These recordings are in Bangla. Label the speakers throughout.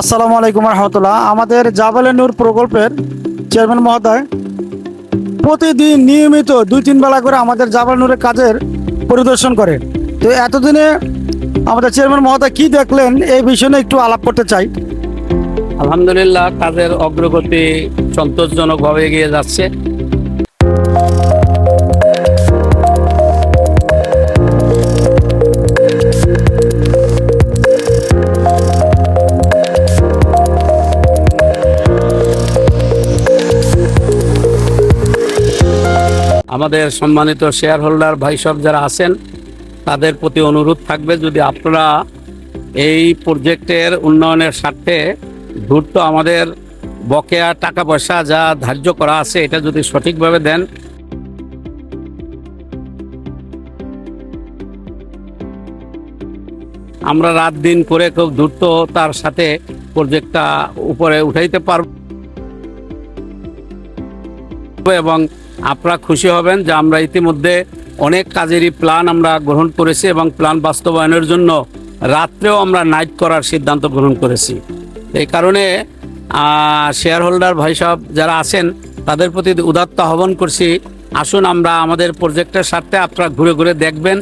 Speaker 1: আসসালামু আলাইকুম রহমতুল্লাহ। আমাদের জাবালে নূর প্রকল্পের চেয়ারম্যান মহোদয়, প্রতিদিন নিয়মিত দুই তিন বেলা করে আমাদের জাবাল নূরের কাজের পরিদর্শন করে। তো এতদিনে আমাদের চেয়ারম্যান মহোদয় কি দেখলেন, এই বিষয়ে নিয়ে একটু আলাপ করতে চাই।
Speaker 2: আলহামদুলিল্লাহ, কাজের অগ্রগতি সন্তোষজনকভাবে এগিয়ে যাচ্ছে। আমাদের সম্মানিত শেয়ার হোল্ডার ভাই সব যারা আছেন, তাদের প্রতি অনুরোধ থাকবে যদি আপনারা এই প্রজেক্টের উন্নয়নের স্বার্থে দ্রুত আমাদের বকেয়া টাকা পয়সা যা ধার্য করা আছে, এটা যদি সঠিকভাবে দেন। আমরা রাত দিন করে খুব দ্রুত তার সাথে প্রজেক্টটা উপরে উঠাইতে পারব এবং আপনারা খুশি হবেন যে আমরা ইতিমধ্যে অনেক কাজেরই প্ল্যান আমরা গ্রহণ করেছি এবং প্ল্যান বাস্তবায়নের জন্য রাত্রেও আমরা নাইট করার সিদ্ধান্ত গ্রহণ করেছি। এই কারণে শেয়ার হোল্ডার ভাই সব যারা আছেন, তাদের প্রতি উদাত্ত আহ্বান করছি, আসুন আমরা আমাদের প্রজেক্টের স্বার্থে আপনারা ঘুরে ঘুরে দেখবেন।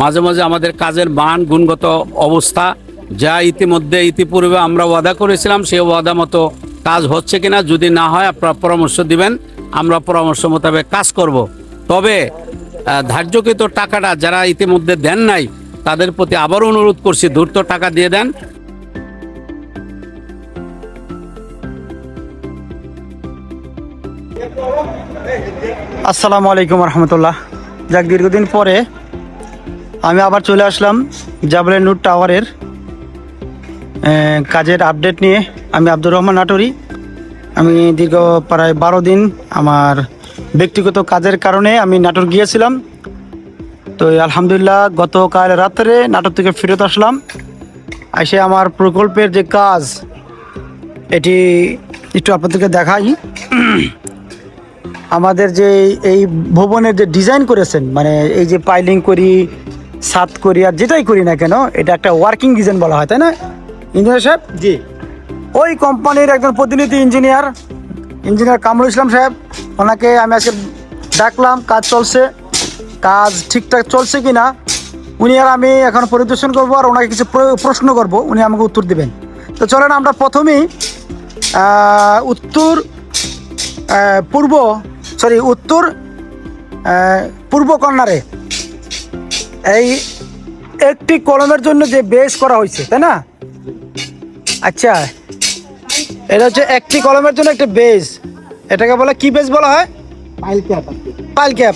Speaker 2: মাঝে মাঝে আমাদের কাজের মান, গুণগত অবস্থা, যা ইতিমধ্যে, ইতিপূর্বে আমরা ওয়াদা করেছিলাম, সেই ওয়াদা মতো কাজ হচ্ছে কিনা যদি না হয়, আপনারা পরামর্শ দিবেন। আমরা পরামর্শ মোতাবেক কাজ করব। তবে ধার্যকৃত টাকাটা যারা ইতিমধ্যে দেন নাই, তাদের প্রতি আবারও অনুরোধ করছি, দ্রুত টাকা দিয়ে দেন।
Speaker 1: আসসালামু আলাইকুম রহমতুল্লাহ। যাক, দীর্ঘদিন পরে আমি আবার চলে আসলাম জাবলে নূর টাওয়ারের কাজের আপডেট নিয়ে আমি আব্দুর রহমান নাটরি। আমি দীর্ঘ প্রায় বারো দিন আমার ব্যক্তিগত কাজের কারণে আমি নাটোর গিয়েছিলাম। তো আলহামদুলিল্লাহ গতকাল রাত্রে নাটোর থেকে ফেরত আসলাম। এসে আমার প্রকল্পের যে কাজ, এটি একটু আপনাদেরকে দেখাই। আমাদের যে এই ভবনের যে ডিজাইন করেছেন মানে এই যে পাইলিং করি সাত করি আর যেটাই করি না কেন, এটা একটা ওয়ার্কিং ডিজাইন বলা হয়, তাই না? ইঞ্জিনিয়ার সাহেব? জি। ওই কোম্পানির একজন প্রতিনিধি ইঞ্জিনিয়ার ইঞ্জিনিয়ার কামরুল ইসলাম সাহেব। ওনাকে আমি আজকে ডাকলাম কাজ চলছে। কাজ ঠিকঠাক চলছে কি না উনি আর আমি এখন পরিদর্শন করব আর ওনাকে কিছু প্র- প্রশ্ন করব উনি আমাকে উত্তর দেবেন। তো চলেন আমরা প্রথমেই উত্তর পূর্ব সরি উত্তর পূর্ব কর্নারে এই একটি কলমের জন্য যে বেস করা হয়েছে তাই না? আচ্ছা এটা হচ্ছে একটি কলমের জন্য একটা বেস এটাকে বলে কি বেস বলা হয়?
Speaker 3: Pile cap
Speaker 1: pile cap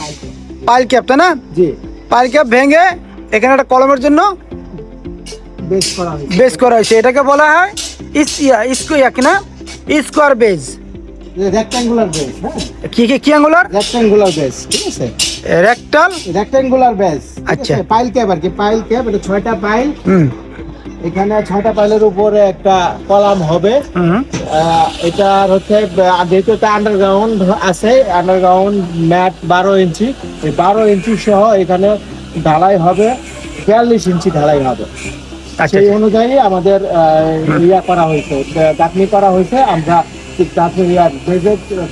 Speaker 1: pile cap তাই না?
Speaker 3: জি।
Speaker 1: পাইল ক্যাপ ভেঙে এখানে একটা কলমের জন্য
Speaker 3: বেস করা হয়েছে।
Speaker 1: বেস করা হয়েছে। এটাকে বলা হয় ইস ইয়া স্কোয়ার কি না? স্কোয়ার বেস
Speaker 3: রেক্ট্যাঙ্গুলার বেস হ্যাঁ?
Speaker 1: কি কি কি আঙ্গুলার
Speaker 3: রেক্ট্যাঙ্গুলার বেস ঠিক আছে?
Speaker 1: রেক্টাল
Speaker 3: রেক্ট্যাঙ্গুলার বেস
Speaker 1: আচ্ছা।
Speaker 3: পাইল ক্যাপ আর কি পাইল ক্যাপ এটা ছয়টা পাইল
Speaker 1: হুম।
Speaker 3: এখানে ছয়টা পাইলের উপরে একটা কলাম হবে। এটার হচ্ছে যেহেতু এটা আন্ডারগ্রাউন্ড আছে আন্ডারগ্রাউন্ড ম্যাট বারো ইঞ্চি। এই বারো ইঞ্চি সহ এখানে ঢালাই হবে বিয়াল্লিশ ইঞ্চি ঢালাই হবে।
Speaker 1: আচ্ছা
Speaker 3: সেই অনুযায়ী আমাদের ইয়া করা হয়েছে গাঁথনি করা হয়েছে। আমরা গাঁথনি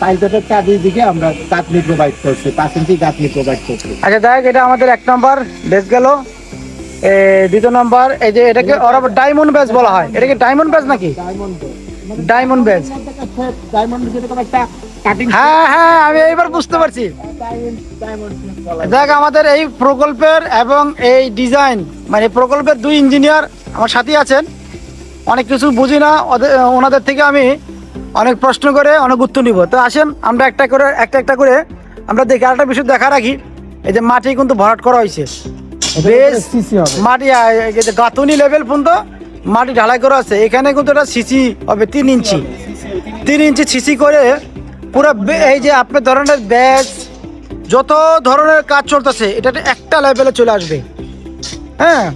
Speaker 3: টাইলটের চারিদিকে আমরা গাঁথনি প্রোভাইড করছি পাঁচ ইঞ্চি গাঁথনি প্রোভাইড করছি।
Speaker 1: আচ্ছা দেখ এটা আমাদের এক নম্বর বেশ গেল। দ্বিতীয় নম্বর এই যে এটাকে ডায়মন্ড বেস বলা হয়। এটা কি ডায়মন্ড বেস নাকি?
Speaker 3: ডায়মন্ড একটা কাটিং
Speaker 1: হ্যাঁ হ্যাঁ আমি এইবার বুঝতে পারছি। দেখ আমাদের এই প্রকল্পের এবং এই ডিজাইন মানে প্রকল্পের দুই ইঞ্জিনিয়ার আমার সাথে আছেন। অনেক কিছু বুঝি না ওনাদের থেকে আমি অনেক প্রশ্ন করে অনেক উত্তর নিব। তো আসেন আমরা একটা করে একটা একটা করে আমরা দেখি। আরেকটা বিষয় দেখা রাখি এই যে মাটি কিন্তু ভরাট করা হয়েছে। বেশ
Speaker 3: সিসি
Speaker 1: মাটি যে লেভেল পর্যন্ত মাটি ঢালাই করা আছে। এখানে কিন্তু এটা সিসি হবে তিন ইঞ্চি। তিন ইঞ্চি সিসি করে পুরো বে- এই যে আপনার ধরনের ব্যাগ যত ধরনের কাজ চলতেছে এটা একটা লেভেলে চলে আসবে। হ্যাঁ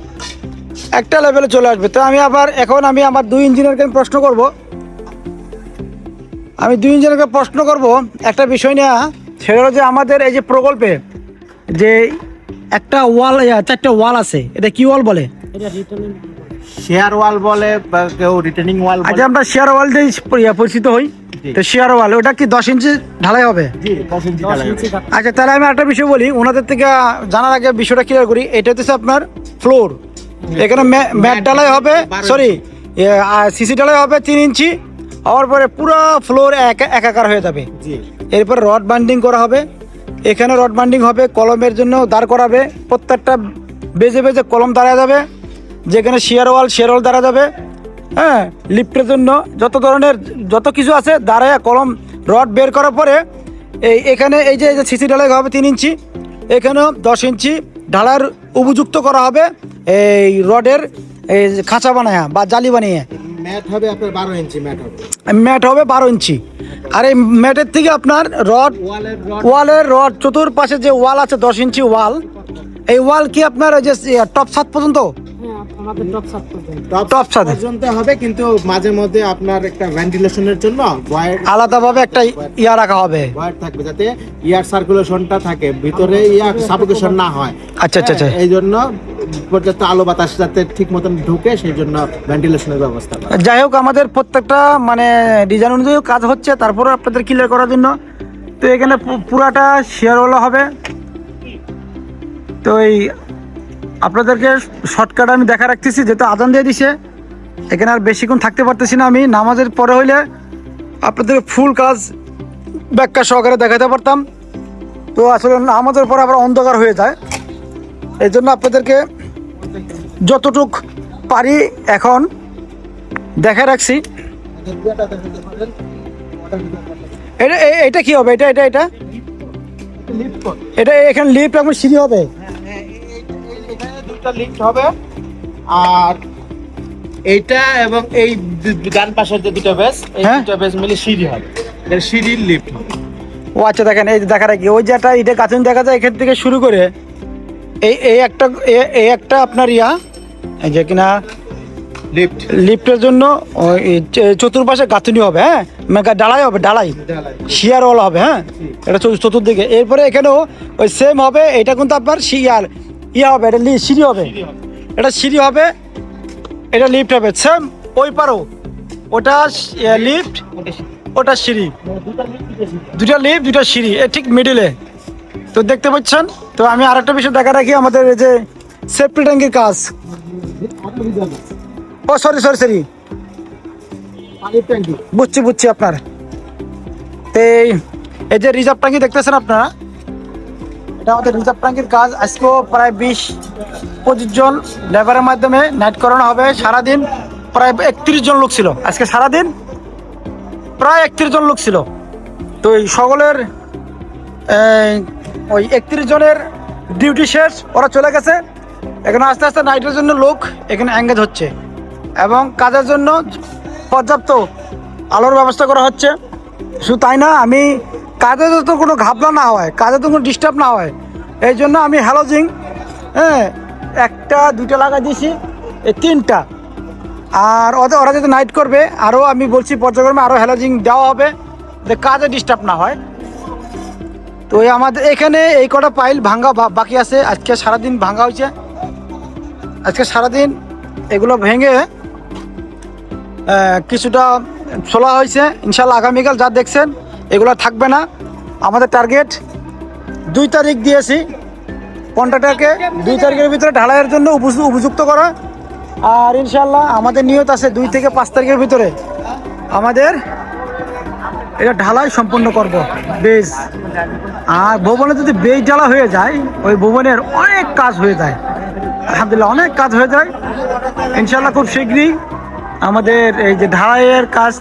Speaker 1: একটা লেভেলে চলে আসবে। তো আমি আবার এখন আমি আমার দুই ইঞ্জিনিয়ারকে আমি প্রশ্ন করব। আমি দুই ইঞ্জিনিয়ারকে প্রশ্ন করব একটা বিষয় নিয়ে। সেটা হলো যে আমাদের এই যে প্রকল্পে যে একটা ওয়াল চারটা ওয়াল আছে। এটা কি ওয়াল বলে?
Speaker 3: শেয়ার ওয়াল বলে কেউ রিটার্নিং ওয়াল
Speaker 1: আচ্ছা আমরা শেয়ার ওয়াল দিয়ে পরিচিত হই। তো শেয়ার ওয়াল ওটা কি দশ ইঞ্চি ঢালাই হবে?
Speaker 3: জি দশ ইঞ্চি ঢালাই হবে।
Speaker 1: আচ্ছা তাহলে আমি একটা বিষয় বলি। ওনাদের থেকে জানার আগে বিষয়টা ক্লিয়ার করি। এটা হচ্ছে আপনার ফ্লোর এখানে ম্যাট ঢালাই হবে সরি সিসি ঢালাই হবে তিন ইঞ্চি। হওয়ার পরে পুরো ফ্লোর এক একাকার হয়ে যাবে।
Speaker 3: জি।
Speaker 1: এরপর রড বান্ডিং করা হবে। এখানে রড বান্ডিং হবে কলমের জন্য দাঁড় করাবে প্রত্যেকটা বেজে বেজে কলম দাঁড়া যাবে যেখানে শেয়ার ওয়াল শেয়ার ওয়াল দাঁড়া যাবে হ্যাঁ লিফটের জন্য যত ধরনের যত কিছু আছে দাঁড়ায় কলম রড বের করার পরে এই এখানে এই যে এই যে সিসি ঢালাই হবে তিন ইঞ্চি এখানেও দশ ইঞ্চি ঢালার উপযুক্ত করা হবে এই রডের এই যে খাঁচা বানায় বা জালি বানিয়ে।
Speaker 3: ম্যাট হবে আপনার বারো ইঞ্চি ম্যাট হবে।
Speaker 1: ম্যাট হবে বারো ইঞ্চি। আর এই ম্যাটের থেকে আপনার রড
Speaker 3: ওয়ালের রড।
Speaker 1: ওয়ালের রড চতুর্পাশে যে ওয়াল আছে দশ ইঞ্চি ওয়াল এই ওয়াল কি আপনার ওই যে টপ ছাদ পর্যন্ত? টপ
Speaker 3: হবে কিন্তু মাঝে মধ্যে আপনার একটা ভেন্টিলেশনের জন্য
Speaker 1: আলাদাভাবে একটা ইয়া রাখা হবে।
Speaker 3: ওয়ার থাকবে যাতে এয়ার সার্কুলেশনটা থাকে ভিতরে ইয়ার সাফোকেশন না হয়।
Speaker 1: আচ্ছা আচ্ছা আচ্ছা।
Speaker 3: এই জন্য পর্যাপ্ত আলো বাতাস যাতে ঠিক মতন ঢুকে, সেই জন্য ভেন্টিলেশনের ব্যবস্থা
Speaker 1: যাই হোক, আমাদের প্রত্যেকটা মানে ডিজাইন অনুযায়ী কাজ হচ্ছে, তারপরে আপনাদের ক্লিয়ার করার জন্য। তো এখানে পুরাটা শেয়ারওয়ালা হবে। তো এই, আপনাদেরকে শর্টকাট আমি দেখা রাখতেছি, যেহেতু আদান দিয়ে দিছে। এখানে আর বেশিক্ষণ থাকতে পারতেছি না আমি। নামাজের পরে হইলে আপনাদের ফুল কাজ ব্যাখ্যা সহকারে দেখাতে পারতাম। তো আসলে নামাজের পরে আবার অন্ধকার হয়ে যায়। এই জন্য আপনাদেরকে যতটুক পারি এখন দেখা রাখছি। এটা এটা কি হবে? এটা এটা এটা? এটা এখানে লিফট এখন সিঁড়ি হবে।
Speaker 3: দুটা লিফট হবে আর এইটা এবং এই ডান পাশের যে দুটো বেস এই
Speaker 1: হ্যাঁ।
Speaker 3: দুটো বেস মিলে সিঁড়ি হবে। এটা সিঁড়ির লিফট হবে
Speaker 1: ও আচ্ছা দেখেন এই দেখা রাখি। ওই যে একটা এটা গাছন দেখা যায় এখান থেকে শুরু করে এই এই একটা এ- এই একটা আপনার ইয়া যে কিনা
Speaker 3: লিফট
Speaker 1: লিফটের জন্য ওই চতুর্পাশে গাঁথনি হবে হ্যাঁ? মেগা ডালাই হবে ডালাই। শিয়ার ওয়ালা হবে হ্যাঁ? এটা চতুর- চতুর্দিকে। এরপরে এখানেও ওই সেম হবে এটা কিন্তু আপনার শিয়ার ইয়া হবে এটা সিঁড়ি হবে। এটা সিঁড়ি হবে এটা লিফট হবে। সেম ওই পারো। ওটা লিফট ওটা সিঁড়ি। দুটা লিফট দুটা সিঁড়ি। ঠিক মিডিলে তো দেখতে পাচ্ছেন? তো আমি আরেকটা বিষয় দেখা রাখি আমাদের এই যে সেফটি ট্যাঙ্কির কাজ। ও সরি সরি সরি বুঝছি বুঝছি আপনার। তো এই- এই যে রিজার্ভ ট্যাঙ্কি দেখতেছেন আপনারা? এটা আমাদের রিজার্ভ ট্যাঙ্কির কাজ। আজকেও প্রায় বিশ পঁচিশ জন লেবারের মাধ্যমে নাইট করানো হবে। সারাদিন প্রায় একত্রিশ জন লোক ছিল। আজকে সারাদিন প্রায় একত্রিশ জন লোক ছিল। তো এই সকলের ওই একত্রিশ জনের ডিউটি শেষ, ওরা চলে গেছে। এখানে আস্তে আস্তে নাইটের জন্য লোক এখানে এঙ্গেজ হচ্ছে। এবং কাজের জন্য পর্যাপ্ত আলোর ব্যবস্থা করা হচ্ছে। শুধু তাই না, আমি কাজে তো কোনো ঘাবলা না হয়, কাজে তো কোনো ডিস্টার্ব না হয়। এই জন্য আমি হ্যালোজিং হ্যাঁ একটা, দুইটা লাগাই দিয়েছি, এই তিনটা। আর ওদের ওরা যদি নাইট করবে আরও আমি বলছি পর্যায়ক্রমে আরও হ্যালোজিং দেওয়া হবে যে কাজে ডিস্টার্ব না হয়। তো আমাদের এখানে এই কটা পাইল ভাঙ্গা বাকি আছে। আজকে সারাদিন ভাঙ্গা হয়েছে। আজকে সারাদিন এগুলো ভেঙে কিছুটা ছোলা হয়েছে। ইনশাল্লাহ আগামীকাল যা দেখছেন, এগুলো থাকবে না। আমাদের টার্গেট দুই তারিখ দিয়েছি। কন্ট্রাক্টরকে দুই তারিখের ভিতরে ঢালাইয়ের জন্য উপযু- উপযুক্ত করা। আর ইনশাল্লাহ আমাদের নিয়ত আছে দুই থেকে পাঁচ তারিখের ভিতরে। আমাদের এটা ঢালাই সম্পূর্ণ করব। বেজ আর ভবনে যদি বেজ ঢালা হয়ে যায়, ওই ভবনের অনেক কাজ হয়ে যায়। আলহামদুলিল্লাহ, অনেক কাজ হয়ে যায়। ইনশাল্লাহ খুব শীঘ্রই আমাদের এই যে ঢালাইয়ের কাজ,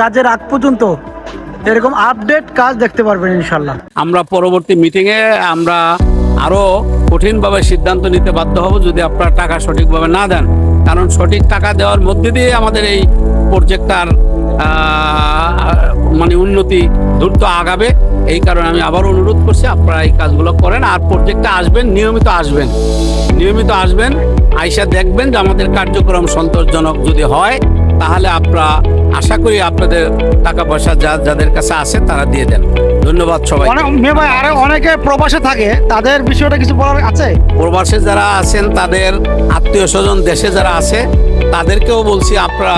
Speaker 1: কাজের আগ পর্যন্ত এরকম আপডেট কাজ দেখতে পারবেন ইনশাল্লাহ
Speaker 2: আমরা পরবর্তী মিটিংয়ে আমরা আরও কঠিনভাবে সিদ্ধান্ত নিতে বাধ্য হব যদি আপনারা টাকা সঠিকভাবে না দেন। কারণ সঠিক টাকা দেওয়ার মধ্যে দিয়ে আমাদের এই প্রজেক্টটার মানে উন্নতি দ্রুত আগাবে, এই কারণে আমি আবার অনুরোধ করছি, আপনারা এই কাজগুলো করেন আর প্রত্যেকটা আসবেন, নিয়মিত আসবেন। নিয়মিত আসবেন, আইসা দেখবেন যে আমাদের কার্যক্রম সন্তোষজনক যদি হয় তাহলে আপনারা আশা করি আপনাদের টাকা পয়সা যা যাদের কাছে আছে তারা দিয়ে দেন। ধন্যবাদ সবাই
Speaker 1: ভাই আরও অনেকে প্রবাসে থাকে তাদের বিষয়টা কিছু বলার আছে?
Speaker 2: প্রবাসে যারা আছেন তাদের আত্মীয় স্বজন দেশে যারা আছে তাদেরকেও বলছি আপনারা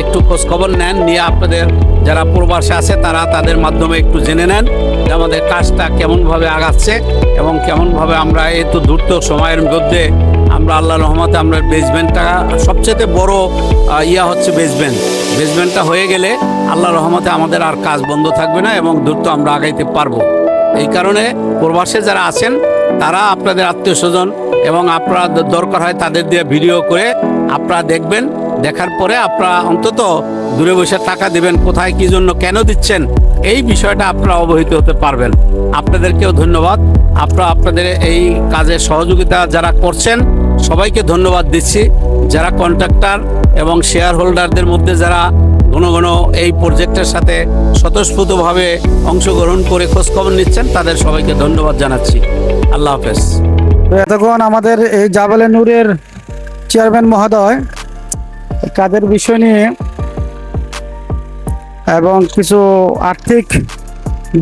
Speaker 2: একটু খোঁজ খবর নেন নিয়ে আপনাদের যারা প্রবাসে আছে তারা তাদের মাধ্যমে একটু জেনে নেন যে আমাদের কাজটা কেমনভাবে আগাচ্ছে এবং কেমনভাবে আমরা এই তো দ্রুত সময়ের মধ্যে আমরা আল্লাহ রহমতে আমরা বেসমেন্টটা সবচেয়ে বড় ইয়া হচ্ছে বেসমেন্ট বেসমেন্টটা হয়ে গেলে আল্লাহ রহমতে আমাদের আর কাজ বন্ধ থাকবে না এবং দ্রুত আমরা আগাইতে পারব। এই কারণে প্রবাসে যারা আছেন, তারা আপনাদের আত্মীয় স্বজন এবং আপনারা দরকার হয় তাদের দিয়ে ভিডিও করে আপনারা দেখবেন, দেখার পরে আপনারা অন্তত দূরে বসে টাকা দেবেন, কোথায় কি জন্য কেন দিচ্ছেন, এই বিষয়টা আপনারা অবহিত হতে পারবেন। আপনাদেরকেও ধন্যবাদ। আপনারা আপনাদের এই কাজে সহযোগিতা যারা করছেন সবাইকে ধন্যবাদ দিচ্ছি। যারা কন্ট্রাক্টর এবং শেয়ার হোল্ডারদের মধ্যে যারা ঘন ঘন এই প্রজেক্টের সাথে স্বতঃস্ফূর্তভাবে অংশগ্রহণ করে খোঁজখবর নিচ্ছেন, তাদের সবাইকে ধন্যবাদ জানাচ্ছি। আল্লাহ হাফেজ।
Speaker 1: তো এতক্ষণ আমাদের এই জাবেলে নূরের চেয়ারম্যান মহোদয় কাজের বিষয় নিয়ে এবং কিছু আর্থিক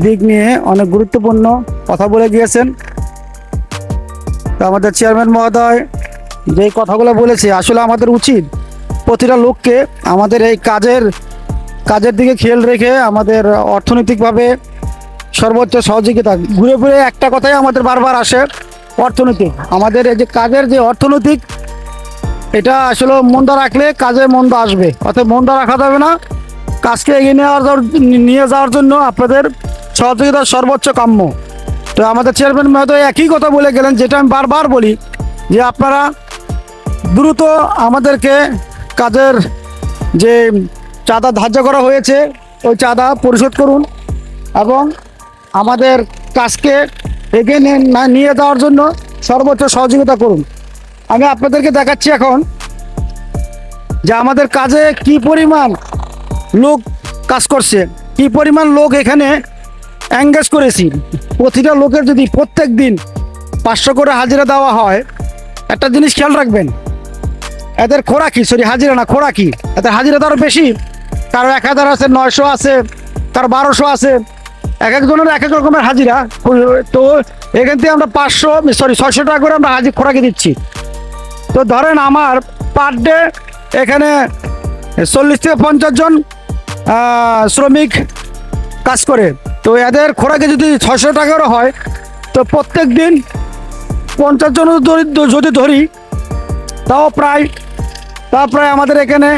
Speaker 1: দিক নিয়ে অনেক গুরুত্বপূর্ণ কথা বলে গিয়েছেন। তো আমাদের চেয়ারম্যান মহোদয় যে কথাগুলো বলেছে, আসলে আমাদের উচিত প্রতিটা লোককে আমাদের এই কাজের কাজের দিকে খেয়াল রেখে আমাদের অর্থনৈতিকভাবে সর্বোচ্চ সহযোগিতা, ঘুরে ঘুরে একটা কথাই আমাদের বারবার আসে অর্থনৈতিক আমাদের এই যে কাজের যে অর্থনৈতিক, এটা আসলে মন্দ রাখলে কাজে মন্দ আসবে, অর্থাৎ মন্দ রাখা যাবে না, কাজকে এগিয়ে নেওয়ার নিয়ে যাওয়ার জন্য আপনাদের সহযোগিতা সর্বোচ্চ কাম্য। তো আমাদের চেয়ারম্যান মহোদয় একই কথা বলে গেলেন, যেটা আমি বারবার বলি, যে আপনারা দ্রুত আমাদেরকে কাজের যে চাঁদা ধার্য করা হয়েছে, ওই চাঁদা পরিশোধ করুন এবং আমাদের কাজকে এগিয়ে নিয়ে- যাওয়ার জন্য সর্বোচ্চ সহযোগিতা করুন। আমি আপনাদেরকে দেখাচ্ছি এখন যে আমাদের কাজে কি পরিমাণ লোক কাজ করছে, কি পরিমাণ লোক এখানে অ্যাঙ্গেজ করেছি। প্রতিটা লোকের যদি প্রত্যেক দিন পাঁচশো করে হাজিরা দেওয়া হয়, একটা জিনিস খেয়াল রাখবেন এদের খোরাকি, সরি, হাজিরা না, খোরাকি। এদের হাজিরা তো আরও বেশি। কারও এক হাজার আছে, নয়শো আছে কারও বারোশো আছে। এক একজনের এক এক রকমের হাজিরা। তো এখান থেকে আমরা পাঁচশো, সরি, ছয়শো টাকা করে আমরা হাজির খোরাকি দিচ্ছি। তো ধরেন আমার পার ডে এখানে চল্লিশ থেকে পঞ্চাশ জন শ্রমিক কাজ করে। তো এদের খোরাকি যদি ছয়শো টাকারও হয়, তো প্রত্যেক দিন পঞ্চাশ জন যদি ধরি, তাও প্রায় তা প্রায় আমাদের এখানে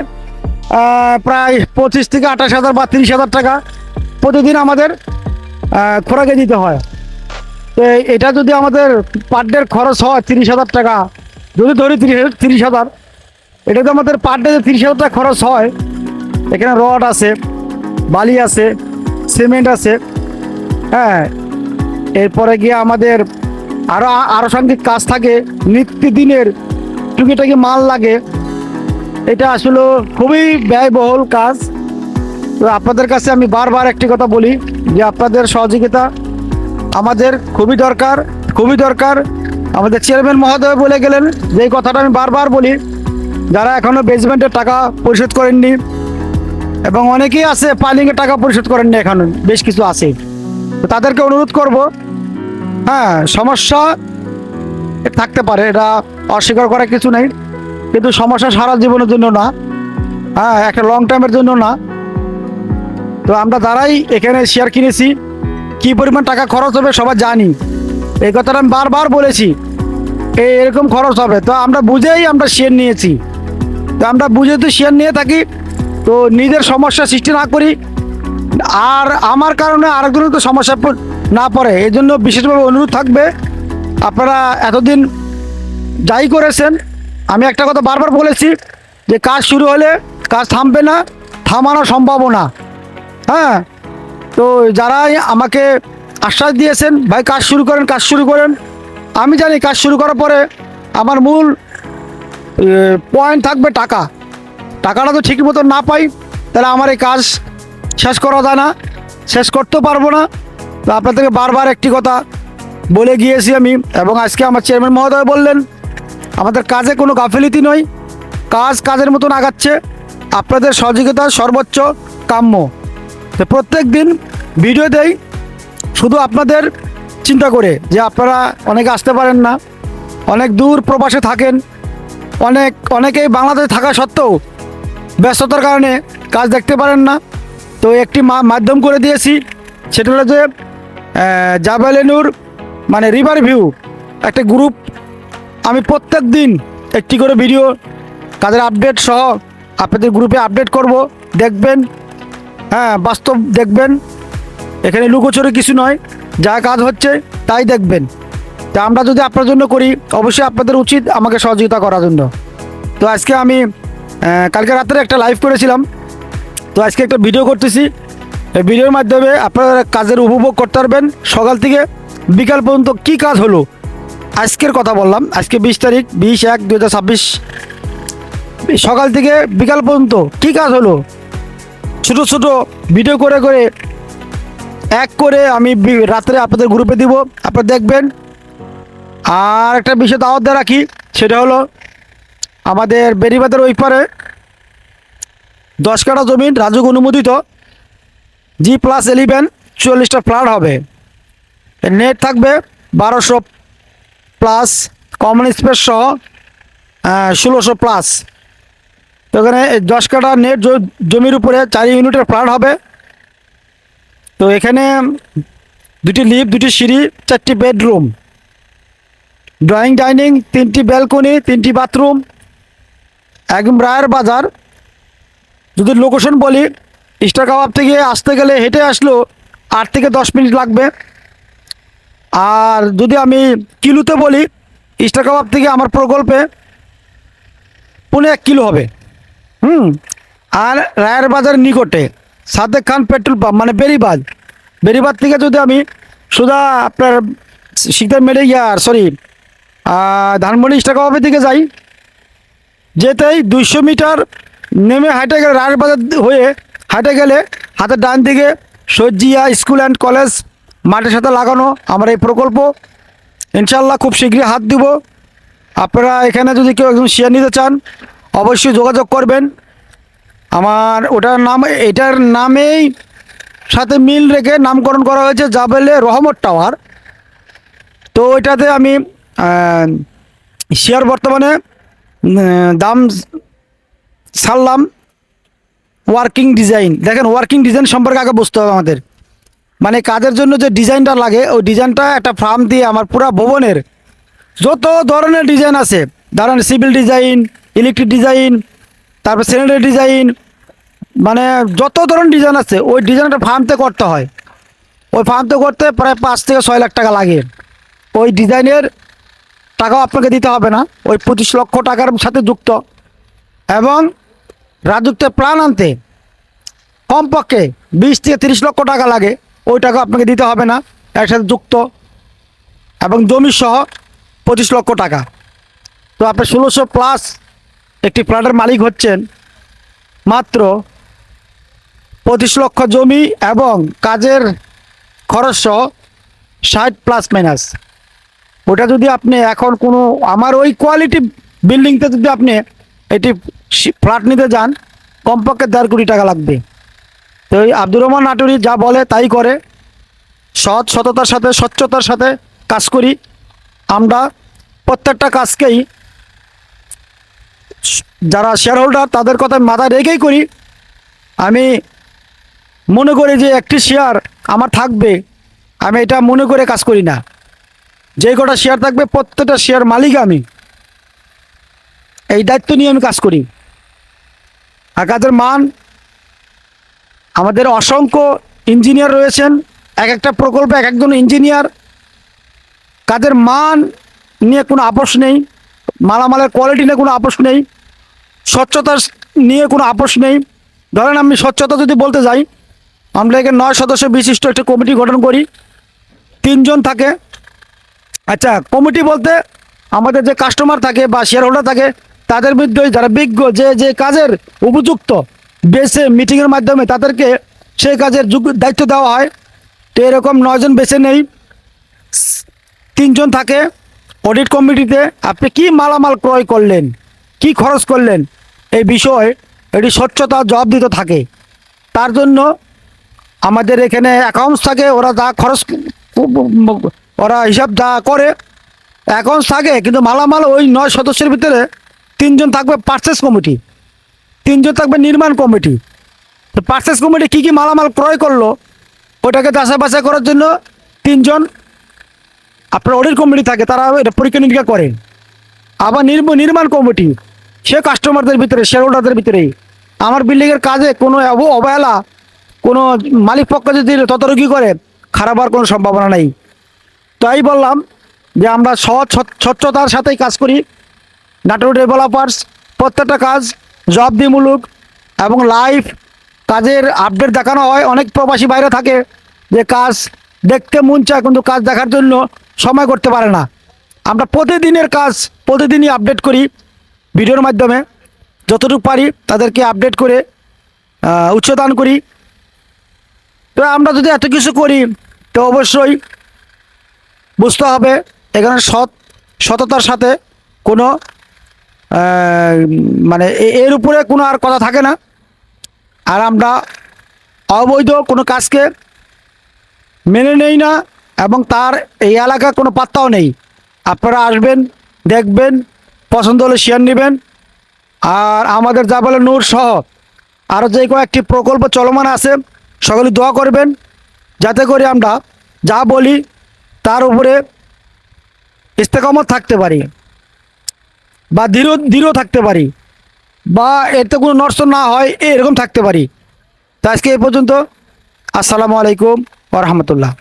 Speaker 1: প্রায় পঁচিশ থেকে আঠাশ হাজার বা তিরিশ হাজার টাকা প্রতিদিন আমাদের খোরাকে দিতে হয়। তো এটা যদি আমাদের পার ডের খরচ হয় তিরিশ হাজার টাকা, যদি ধরি তিরিশ তিরিশ হাজার, এটা তো আমাদের পার ডে তিরিশ হাজার টাকা খরচ হয়, এখানে রড আছে, বালি আছে, সিমেন্ট আছে হ্যাঁ এরপরে গিয়ে আমাদের আরও সাংঘিক কাজ থাকে, নিত্যদিনের টুকিটাকি মাল লাগে এটা আসলে খুবই ব্যয়বহুল কাজ। তো আপনাদের কাছে আমি বারবার একটি কথা বলি যে আপনাদের সহযোগিতা আমাদের খুবই দরকার খুবই দরকার। আমাদের চেয়ারম্যান মহোদয় বলে গেলেন যে কথাটা আমি বারবার বলি, যারা এখনও বেসমেন্টের টাকা পরিশোধ করেননি এবং অনেকেই আছে পাইলিংয়ের টাকা পরিশোধ করেননি এখন, বেশ কিছু আছে। তাদেরকে অনুরোধ করব হ্যাঁ সমস্যা থাকতে পারে, এটা অস্বীকার করার কিছু নেই। কিন্তু সমস্যা সারা জীবনের জন্য না। হ্যাঁ একটা লং টাইমের জন্য না। তো আমরা যারাই এখানে শেয়ার কিনেছি, কি পরিমাণ টাকা খরচ হবে সবাই জানি। এই কথাটা আমি বারবার বলেছি এই এরকম খরচ হবে। তো আমরা বুঝেই আমরা শেয়ার নিয়েছি। তো আমরা বুঝে তো শেয়ার নিয়ে থাকি, তো নিজের সমস্যা সৃষ্টি না করি, আর আমার কারণে আরেকজনের তো সমস্যা না পড়ে। এই জন্য বিশেষভাবে অনুরোধ থাকবে, আপনারা এতদিন যাই করেছেন আমি একটা কথা বারবার বলেছি যে কাজ শুরু হলে কাজ থামবে না, থামানো সম্ভব না। হ্যাঁ? তো যারাই আমাকে আশ্বাস দিয়েছেন, ভাই, কাজ শুরু করেন, কাজ শুরু করেন। আমি জানি কাজ শুরু করার পরে আমার মূল পয়েন্ট থাকবে টাকা। টাকাটা তো ঠিক মতো না পাই, তাহলে আমার এই কাজ শেষ করা যায় না, শেষ করতেও পারব না। তো আপনাদেরকে বারবার একটি কথা বলে গিয়েছি আমি, এবং আজকে আমার চেয়ারম্যান মহোদয় বললেন আমাদের কাজে কোনো গাফিলিতি নয়। কাজ কাজের মতন আগাচ্ছে। আপনাদের সহযোগিতা সর্বোচ্চ, কাম্য। তো প্রত্যেক দিন ভিডিও দেই, শুধু আপনাদের চিন্তা করে যে আপনারা অনেকে আসতে পারেন না। অনেক দূর প্রবাসে থাকেন। অনেক, অনেকেই বাংলাদেশে থাকা সত্ত্বেও ব্যস্ততার কারণে কাজ দেখতে পারেন না। তো একটি মাধ্যম করে দিয়েছি। সেটা হলো যে জাবালেনুর মানে রিভার ভিউ, একটা গ্রুপ আমি প্রত্যেক দিন একটি করে ভিডিও কাজের আপডেট সহ আপনাদের গ্রুপে আপডেট করব। দেখবেন হ্যাঁ বাস্তব দেখবেন। এখানে লুকোচুরি কিছু নয়, যা কাজ হচ্ছে তাই দেখবেন। তা আমরা যদি আপনার জন্য করি, অবশ্যই আপনাদের উচিত আমাকে সহযোগিতা করার জন্য। তো আজকে আমি কালকে রাত্রে একটা লাইভ করেছিলাম। তো আজকে একটা ভিডিও করতেছি। এই ভিডিওর মাধ্যমে আপনারা কাজের উপভোগ করতে পারবেন। সকাল থেকে বিকাল পর্যন্ত কি কাজ হলো আজকের কথা বললাম। আজকে বিশ তারিখ, বিশ এক দু সকাল থেকে বিকাল পর্যন্ত কি কাজ হলো? ছোট ছোট ভিডিও করে করে, এক করে আমি রাত্রে আপনাদের গ্রুপে দিব। আপনারা দেখবেন। আর একটা বিষয় দাওয়াত দিয়ে রাখি, সেটা হলো আমাদের বেরিবাদের ওই পারে দশ কাঠা জমিন রাজুক অনুমোদিত জি প্লাস এলিভেন চল্লিশটা ফ্ল্যাট হবে। নেট থাকবে বারোশো প্লাস কমন স্পেস সহ ষোলোশো প্লাস। তো এখানে দশ কাঠা নেট জমির উপরে চার ইউনিটের ফ্ল্যাট হবে। তো এখানে দুটি লিফট দুটি সিঁড়ি, চারটি বেডরুম ড্রয়িং ডাইনিং তিনটি ব্যালকনি তিনটি বাথরুম একদম রায়ের বাজার। যদি লোকেশন বলি স্টার কাবাব থেকে আসতে গেলে হেঁটে আসলো আট থেকে দশ মিনিট লাগবে। আর যদি আমি কিলোতে বলি স্টার কাবাব থেকে আমার প্রকল্পে পৌনে এক কিলো হবে। হুম? আর রায়ের বাজার নিকটে, সাদেক খান পেট্রোল পাম্প মানে বেরিবাজ বেরিবাজ থেকে যদি আমি সুদা আপনার শিকদার মেরে ইয়ার সরি ধানমন্ডি স্টার কাবাবের দিকে যাই, যেতেই দুইশো মিটার নেমে হাঁটে গেলে, রায়ের বাজার হয়ে হাঁটে গেলে হাতের ডান দিকে সজ্জিয়া স্কুল অ্যান্ড কলেজ মাঠের সাথে লাগানো আমার এই প্রকল্প। ইনশাল্লাহ খুব শীঘ্রই হাত দিব। আপনারা এখানে যদি কেউ একজন শেয়ার নিতে চান, অবশ্যই যোগাযোগ করবেন। আমার ওটার নাম, এটার নামেই সাথে মিল রেখে নামকরণ করা হয়েছে জাবেলে রহমত টাওয়ার। তো ওইটাতে আমি শেয়ার বর্তমানে দাম ছাড়লাম। ওয়ার্কিং ডিজাইন দেখেন ওয়ার্কিং ডিজাইন সম্পর্কে আগে বুঝতে হবে আমাদের। মানে কাজের জন্য যে ডিজাইনটা লাগে, ওই ডিজাইনটা একটা ফার্ম দিয়ে আমার পুরো ভবনের যত ধরনের ডিজাইন আছে, ধরেন সিভিল ডিজাইন, ইলেকট্রিক ডিজাইন, তারপর স্যানিটারি ডিজাইন মানে যত ধরনের ডিজাইন আছে, ওই ডিজাইনটা ফার্মতে করতে হয়। ওই ফার্মতে করতে প্রায় পাঁচ থেকে ছয় লাখ টাকা লাগে। ওই ডিজাইনের টাকাও আপনাকে দিতে হবে না, ওই পঁচিশ লক্ষ টাকার সাথে যুক্ত। এবং রাজত্বের প্ল্যান আনতে কমপক্ষে বিশ থেকে তিরিশ লক্ষ টাকা লাগে। ওই টাকা আপনাকে দিতে হবে না একসাথে যুক্ত। এবং জমি সহ পঁচিশ লক্ষ টাকা। তো আপনি ষোলোশো প্লাস একটি প্ল্যাটের মালিক হচ্ছেন, মাত্র পঁচিশ লক্ষ জমি এবং কাজের খরচ সহ ষাট প্লাস মাইনাস ওটা যদি আপনি এখন কোনো, আমার ওই কোয়ালিটি বিল্ডিংতে যদি আপনি এটি ফ্ল্যাট নিতে যান, কমপক্ষে দেড় কোটি টাকা লাগবে। তো এই আব্দুর রহমান নাটুরি যা বলে তাই করে। সৎ সততার সাথে, স্বচ্ছতার সাথে কাজ করি। আমরা প্রত্যেকটা কাজকেই যারা শেয়ার হোল্ডার তাদের কথা মাথায় রেখেই করি। আমি মনে করি যে একটি শেয়ার আমার থাকবে, আমি এটা মনে করে কাজ করি না। যে কটা শেয়ার থাকবে, প্রত্যেকটা শেয়ার মালিক আমি। এই দায়িত্ব নিয়ে আমি কাজ করি। আর কাজের মান আমাদের অসংখ্য ইঞ্জিনিয়ার রয়েছেন, এক একটা প্রকল্পে এক একজন ইঞ্জিনিয়ার। কাজের মান নিয়ে কোনো আপোষ নেই, মালামালের কোয়ালিটি নিয়ে কোনো আপোষ নেই, স্বচ্ছতা নিয়ে কোনো আপোষ নেই। ধরেন আমি স্বচ্ছতা যদি বলতে যাই আমরা এখানে নয় সদস্য বিশিষ্ট একটি কমিটি গঠন করি, তিনজন থাকে। আচ্ছা কমিটি বলতে আমাদের যে কাস্টমার থাকে বা শেয়ার হোল্ডার থাকে, তাদের মধ্যে যারা বিজ্ঞ, যে যে কাজের উপযুক্ত বেছে মিটিংয়ের মাধ্যমে তাদেরকে সেই কাজের দায়িত্ব দেওয়া হয়। তো এরকম নয়জন বেছে নেই। তিনজন থাকে অডিট কমিটিতে। আপনি কি মালামাল ক্রয় করলেন? কি খরচ করলেন? এই বিষয়ে এটি স্বচ্ছতা জবাব দিতে থাকে। তার জন্য আমাদের এখানে অ্যাকাউন্টস থাকে, ওরা যা খরচ ওরা হিসাব যা করে অ্যাকাউন্টস থাকে, কিন্তু মালামাল ওই নয় সদস্যের ভিতরে তিনজন থাকবে পার্চেস কমিটি তিনজন থাকবে নির্মাণ কমিটি। তো পার্চেস কমিটি কী কী মালামাল ক্রয় করল, ওটাকে যাচাই বাছাই করার জন্য তিনজন আপনার অডিট কমিটি থাকে, তারা এটা পরীক্ষা নিরীক্ষা করেন আবার নির্ম- নির্মাণ কমিটি, সে কাস্টমারদের ভিতরে শেয়ার হোল্ডারদের ভিতরে, আমার বিল্ডিংয়ের কাজে কোনো অব- অবহেলা, কোনো মালিক পক্ষ যদি তদারকি করে, খারাপ হওয়ার কোনো সম্ভাবনা নেই। তাই বললাম যে আমরা সৎ স্বচ্ছতার সাথেই কাজ করি। নাটোর ডেভেলপার্স প্রত্যেকটা কাজ জবাবদিমূলক এবং লাইভ কাজের আপডেট দেখানো হয়। অনেক প্রবাসী বাইরে থাকে যে কাজ দেখতে মন চায়, কিন্তু কাজ দেখার জন্য সময় করতে পারে না। আমরা প্রতিদিনের কাজ প্রতিদিনই আপডেট করি ভিডিওর মাধ্যমে। যতটুকু পারি তাদেরকে আপডেট করে উচ্চদান করি। তো আমরা যদি এত কিছু করি, তো অবশ্যই বুঝতে হবে এখানে সৎ, সততার সাথে কোনো মানে এর উপরে কোনো আর কথা থাকে না। আর আমরা অবৈধ কোনো কাজকে মেনে নেই না এবং তার এই এলাকার কোনো পাত্তাও নেই। আপনারা আসবেন, দেখবেন, পছন্দ হলে শেয়ার নেবেন। আর আমাদের যা বলে নূর সহ আরও যে কয়েকটি প্রকল্প চলমান আছে, সকলে দোয়া করবেন। যাতে করে আমরা যা বলি তার উপরে ইস্তেকামত থাকতে পারি। বা দৃঢ় দৃঢ় থাকতে পারি বা এতে কোনো নষ্ট না হয়, এরকম থাকতে পারি। তো আজকে এ পর্যন্ত, আসসালামু আলাইকুম ওরহামতুল্লাহ